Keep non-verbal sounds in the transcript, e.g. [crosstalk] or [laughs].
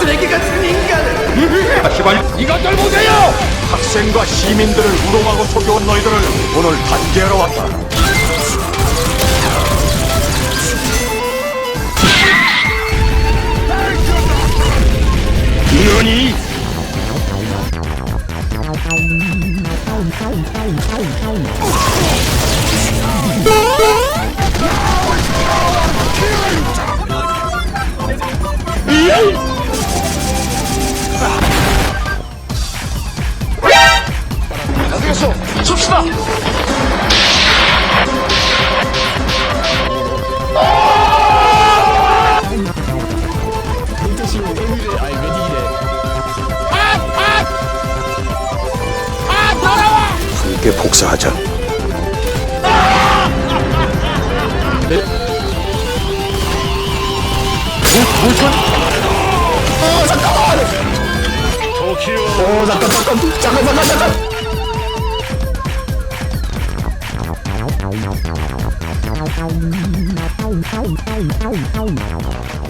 쓰레기 같은 인간! 시발 이것들 보세요! 학생과 시민들을 우롱하고 속여온 너희들을 오늘 단죄하러 왔다. 너니? [laughs] 알겠어, 줍시다. 함께 복사하자. 어, 잠깐, 잠깐, 잠깐, 잠깐, 잠깐! Ow, ow, ow, ow, ow, ow, ow, ow, ow.